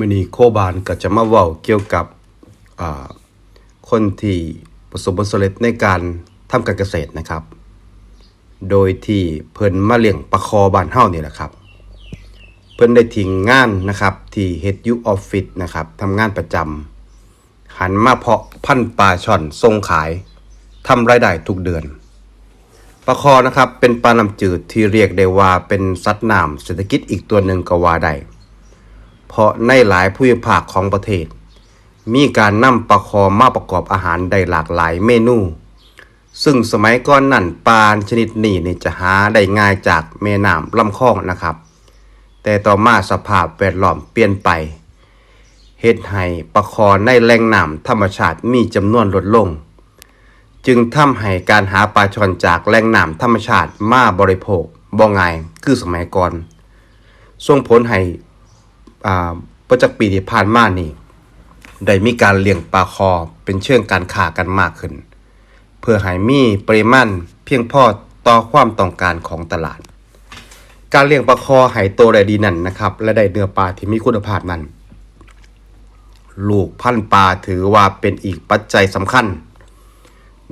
มินีโคบานก็จะมาเว้าเกี่ยวกับคนที่ประสบผลสำเร็จในการทำการเกษตรนะครับ โดยที่เพิ่นมาเลี้ยงปลาคอบ้านเฮานี่แหละครับ เพิ่นได้ทิ้งงานนะครับที่เฮ็ดอยู่ออฟฟิศนะครับทำงานประจำหันมาเพาะพันธุ์ปลาช่อนส่งขายทำรายได้ทุกเดือนปลาคอนะครับเป็นปลาน้ำจืดที่เรียกได้ว่าเป็นสัตว์น้ำเศรษฐกิจอีกตัวหนึ่งก็ว่าได้ เพราะในหลายภูมิภาคของประเทศ มีการนำปลาคอมาประกอบอาหารได้หลากหลายเมนู ซึ่งสมัยก่อนนั่นปลาชนิดนี้นี่จะหาได้ง่ายจากแม่น้ำลำคลองนะครับ แต่ต่อมาสภาพแวดล้อมเปลี่ยนไปเฮ็ดให้ปลาคอในแหล่งน้ำธรรมชาติมีจำนวนลดลง จึงทำให้การหาปลาชอนจากแหล่งน้ำธรรมชาติมาบริโภคบ่ง่ายคือสมัยก่อนส่งผลให้ อ่าประจักษ์ปีที่ผ่านมานี่ได้มีการเลี้ยงปลาคอเป็นเชิงการค้ากันมากขึ้น เพื่อให้มีปริมาณเพียงพอต่อความต้องการของตลาด การเลี้ยงปลาคอให้โตได้ดีนั่นนะครับ และได้เนื้อปลาที่มีคุณภาพนั้น ลูกพันธุ์ปลาถือว่าเป็นอีกปัจจัยสำคัญ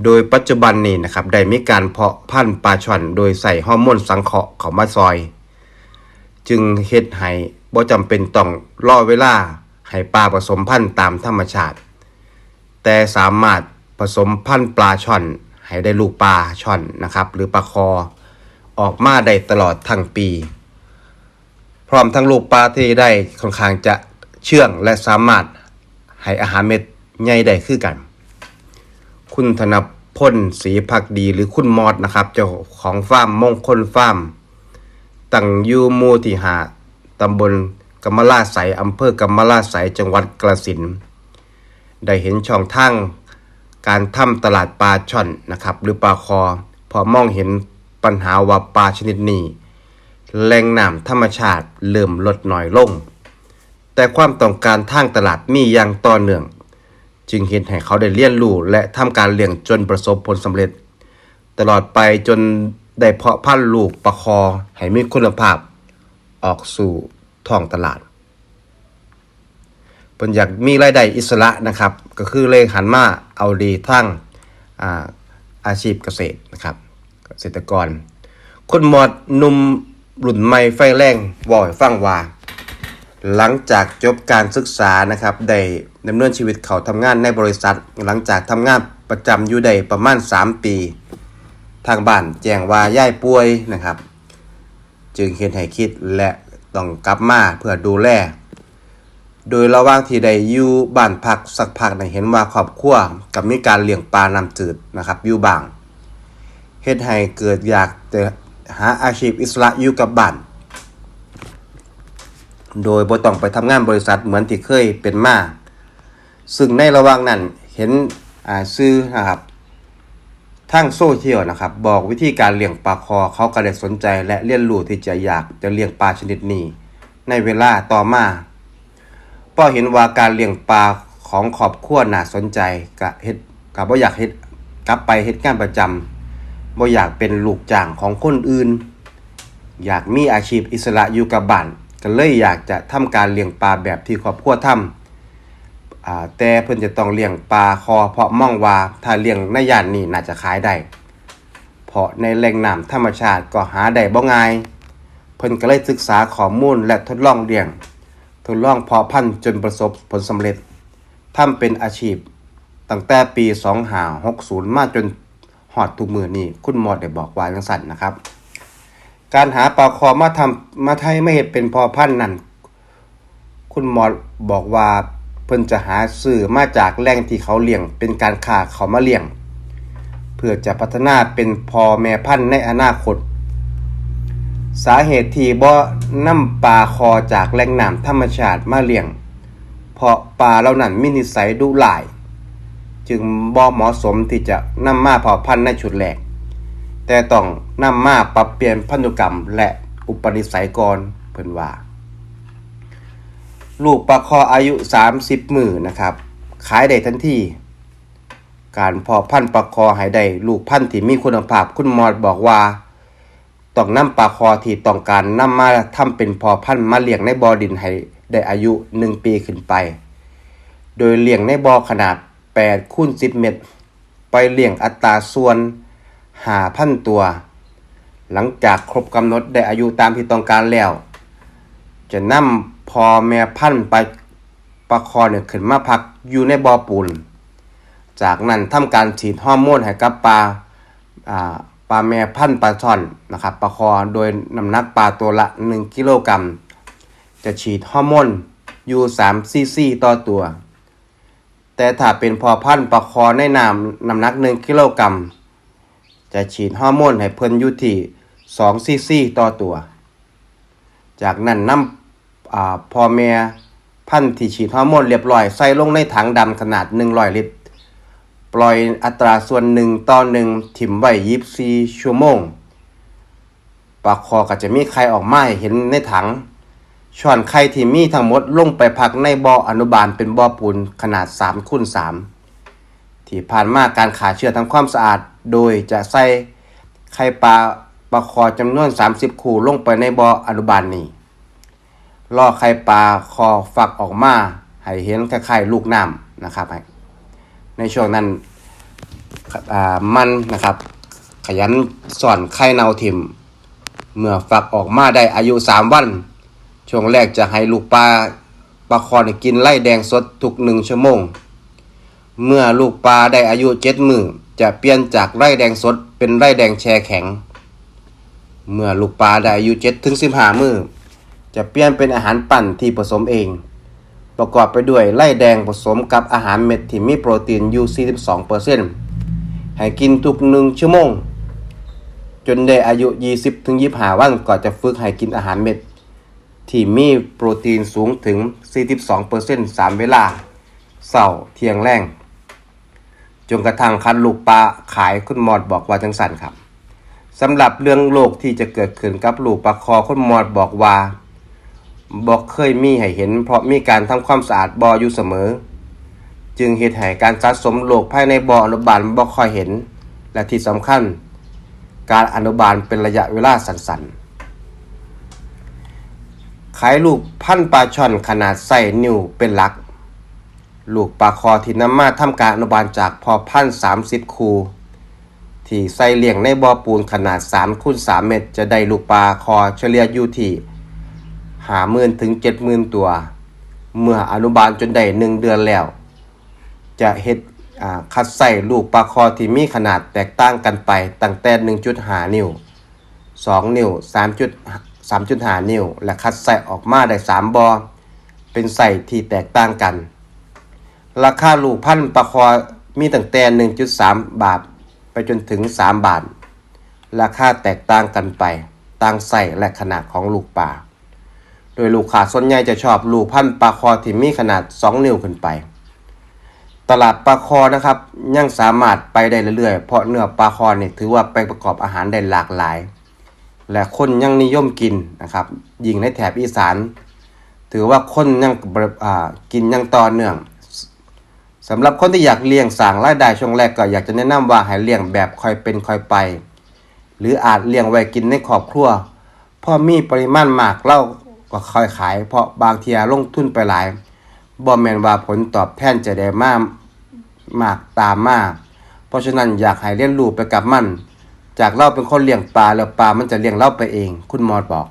โดยปัจจุบันนี้นะครับได้มีการเพาะพันธุ์ปลาช่อนโดยใส่ฮอร์โมนสังเคราะห์เข้ามาซอย จึงเฮ็ดให้ บ่จำเป็นต้องรอเวลาให้ปลาผสมพันธุ์ตามธรรมชาติ แต่สามารถผสมพันธุ์ปลาช่อน ให้ได้ลูกปลาช่อนนะครับ หรือปลาคอ ออกมาได้ตลอดทั้งปี พร้อมทั้งลูกปลาที่ได้ค่อนข้างจะเชื่องและสามารถให้อาหารเม็ดใหญ่ได้คือกัน คุณธนพลศรีพักดีหรือคุณมอดนะครับ เจ้าของฟาร์มมงคลฟาร์มตั้งอยู่มูที่หา ตำบลกำมะลาไสอำเภอกำมะลาไสจังหวัดกระสินได้เห็นช่องทางการทำตลาดปลาช่อนนะครับ หรือปลาคอ พอมองเห็นปัญหาว่าปลาชนิดนี้แหล่งน้ำธรรมชาติเริ่มลดน้อยลง แต่ความต้องการทางตลาดมีอย่างต่อเนื่อง จึงเห็นให้เขาได้เรียนรู้และทำการเลี้ยงจนประสบผลสำเร็จ ตลอดไปจนได้เพาะพันธุ์ลูกปลาคอให้มีคุณภาพออกสู่ ท้องตลาดเพิ่นอยากมีรายได้อิสระนะครับ ก็คือเลยหันมาเอาดีทั้งอาอาชีพเกษตรนะครับเกษตรกรคุณหมอดนุ่มรุ่นใหม่ไฟแรงบอกให้ฟังว่า หลังจากจบการศึกษานะครับได้ดำเนินชีวิตเขาทำงานในบริษัท หลังจากทำงานประจำอยู่ได้ประมาณ 3 ปี ทางบ้านแจ้งว่าย่ายป่วยนะครับ จึงเห็นให้คิดและ ต้องกลับมาเพื่อดูแล โดยระหว่างที่ได้อยู่บ้านพักสักพักได้เห็นว่าครอบครัวกับมีการเลี้ยงปลาน้ำจืดนะครับอยู่บางเฮ็ดให้เกิดอยากจะหาอาชีพอิสระอยู่กับบ้าน โดยบ่ต้องไปทำงานบริษัทเหมือนที่เคยเป็นมา ซึ่งในระหว่างนั้นเห็นอ่าซื้อนะครับ ทางโซเชียลนะครับ บอกวิธีการเลี้ยงปลาคอเขาก็ได้สนใจและเรียนรู้ที่จะอยากจะเลี้ยงปลาชนิดนี้ ในเวลาต่อมาพอเห็นว่าการเลี้ยงปลาของครอบครัวน่าสนใจกะเฮ็ดกะบ่อยากเฮ็ดกลับไปเฮ็ดงานประจำบ่อยากเป็นลูกจ้างของคนอื่น อยากมีอาชีพอิสระอยู่กับบ้านก็เลยอยากจะทำการเลี้ยงปลาแบบที่ครอบครัวทำ อ่าแต่เพิ่นจะต้องเลี้ยงปลาคอ เพราะมองว่าถ้าเลี้ยงในย่านนี้น่าจะขายได้เพราะในแหล่งน้ำธรรมชาติก็หาได้บ่ง่ายเพิ่นก็เลยศึกษาข้อมูลและทดลองเลี้ยง ทดลองเพาะพันธุ์จนประสบผลสำเร็จทำเป็นอาชีพ ตั้งแต่ปี 2560 มาจนหอดทุกมือนี้คุณหมอดได้บอกว่าจังสั่นนะครับ การหาปลาคอมาทำมาไทยไม่เห็นเป็นพอพันธุ์นั่นคุณหมอบอกว่า เพิ่นจะหาซื้อมาจากแหล่งที่เขาเลี้ยง เป็นการค้าเขามาเลี้ยง เพื่อจะพัฒนาเป็นพอแม่พันธุ์ในอนาคต สาเหตุที่บ่นำปลาคอจากแหล่งน้ำธรรมชาติมาเลี้ยง เพราะปลาเหล่านั้นมีนิสัยดุร้าย จึงบ่เหมาะสมที่จะนำมาเพาพันธุ์ในชุดแรกแต่ต้องนำมาปรับเปลี่ยนพันธุกรรมและอุปนิสัยก่อนเพิ่นว่า ลูกปลาคออายุ 30 มือนะครับ ขายได้ทันทีการพาะพันธุ์ปลาคอให้ได้ลูกพันธุ์ที่มีคุณภาพคุณหมอดบอกว่าต้องนำปลาคอที่ต้องการนำมาทำเป็นพอพันธุ์มาเลี้ยงในบ่อดินให้ได้อายุ 1 ปีขึ้นไป โดยเลี้ยงในบ่อขนาด8คูณ10 เมตร ไปเลี้ยงอัตราส่วน5,000ตัว หลังจากครบกำหนดได้อายุตามที่ต้องการแล้ว จะนำ พอแม่พันธุ์ไปประคอเนี่ยขึ้นมาพักอยู่ในบ่อปูน จากนั้นทำการฉีดฮอร์โมนให้กับปลาอ่าปลาแม่พันธุ์ปลาช่อนนะครับปลาคอโดยน้ำหนักปลาตัวละ 1 กิโลกรัม จะฉีดฮอร์โมนอยู่3ซีซีต่อตัว แต่ถ้าเป็นพอพันธุ์ปลาคอในน้ำน้ำหนัก 1 กิโลกรัม จะฉีดฮอร์โมนให้เพิ่นอยู่ที่2ซีซีต่อตัว จากนั้นนำ พ่อแม่พันธุ์ที่ฉีดฮอร์โมนเรียบร้อย ใส่ลงในถังดำขนาด 100 ลิตร ปล่อยอัตราส่วนหนึ่งต่อหนึ่งถิ่มไว้24ชั่วโมงปลาคอก็จะมีไข่ออกมาหเห็นในถังช้อนไข่ที่มีทั้งหมดลงไปพักในบ่ออนุบาลเป็นบ่อปูนขนาด3คูณ3ที่ผ่านมาการขาเชื้อทำความสะอาด โดยจะใส่ไข่ปลาปลาคอจำนวน 30 คู่ลงไปในบ่ออนุบาลนี้ ล่อไข่ปลาคอฝักออกมาให้เห็นคล้ายๆลูกน้ำนะครับในช่วงนั้นมันนะครับ ขยันสอนไข่เนาทิมเมื่อฝักออกมาได้อายุ 3 วัน ช่วงแรกจะให้ลูกปลาปลาคอนกินไล่แดงสดทุกหนึ่งชั่วโมง เมื่อลูกปลาได้อายุเจ็ดมือจะเปลี่ยนจากไร่แดงสดเป็นไร่แดงแช่แข็ง เมื่อลูกปลาได้อายุเจ็ดถึงสิบห้ามือ จะเปลี่ยนเป็นอาหารปั่นที่ผสมเอง ประกอบไปด้วยไล่แดงผสมกับอาหารเม็ดที่มีโปรตีนอยู่ 42%ให้กินทุกหนึ่งชั่วโมง จนได้อายุ 20ถึง25 วันก่อนจะฝึกให้กินอาหารเม็ด ที่มีโปรตีนสูงถึง 42% 3 เวลาเสาร์เที่ยงแรงจนกระทั่งคันลูกปลาขายคุณหมอดบอกว่าจังสันครับสำหรับเรื่องโรคที่จะเกิดขึ้นกับลูกปลาคอคุณหมอดบอกว่า บอกเคยมีให้เห็น เพราะมีการทำความสะอาดบ่ออยู่เสมอ จึงเหตุให้การสะสมโรคภายในบ่ออนุบาลบ่ค่อยเห็น และที่สำคัญ การอนุบาลเป็นระยะเวลาสั้นๆ ขายลูกพันปลาช่อนขนาดไส้นิ้วเป็นหลัก ลูกปลาคอที่นำมาทำการอนุบาลจากพอพันธุ์30คูที่ใส่เลี้ยงในบ่อปูนขนาด3คูณ3เมตร จะได้ลูกปลาคอเฉลี่ยอยู่ที่ หาหมื่นถึงเจ็ดหมื่นตัว เมื่ออนุบาลจนได้หนึ่งเดือนแล้ว จะเฮ็ดคัดใส่ลูกปลาคอที่มีขนาดแตกต่างกันไปตั้งแต่1.5 นิ้ว 2 นิ้ว 3 3.5 นิ้ว และคัดใส่ออกมาได้ 3บอเป็นใส่ที่แตกต่างกัน ราคาลูกพันปลาคอมีตั้งแต่ 1.3 บาท ไปจนถึง 3 บาท ราคาแตกต่างกันไปต่างใส่และขนาดของลูกปลา โดยลูกค้าส่วนใหญ่จะชอบลูกพันธุ์ปลาคอที่มีขนาด 2 นิ้วขึ้นไป ตลาดปลาคอนะครับยังสามารถไปได้เรื่อยๆ เพราะเนื้อปลาคอเนี่ยถือว่าไปประกอบอาหารได้หลากหลาย และคนยังนิยมกินนะครับยิ่งในแถบอีสาน ถือว่าคนยังกินยังต่อเนื่องสำหรับคนที่อยากเลี้ยงสร้างรายได้ช่วงแรกก็อยากจะแนะนำว่าให้เลี้ยงแบบค่อยเป็นค่อยไป หรืออาจเลี้ยงไว้กินในครอบครัวพราะมีปริมาณมากเล่า ก็ค่อยขาย เพราะบางทีลงทุนไปหลายบ่แม่นว่าผลตอบแทนจะได้มากมากตามมาก เพราะฉะนั้นอยากให้เรียนรู้ไปกับมัน จากเราเป็นคนเลี้ยงปลาแล้วปลามันจะเลี้ยงเราไปเอง คุณมอดบอก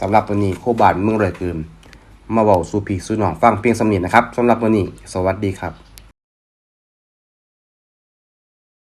สำหรับวันนี้โคบานเมืองเลยคืนมาเว้าสู่พีสู่น้องฟังเพียงสำเนียงนะครับสำหรับวันนี้ สวัสดีครับ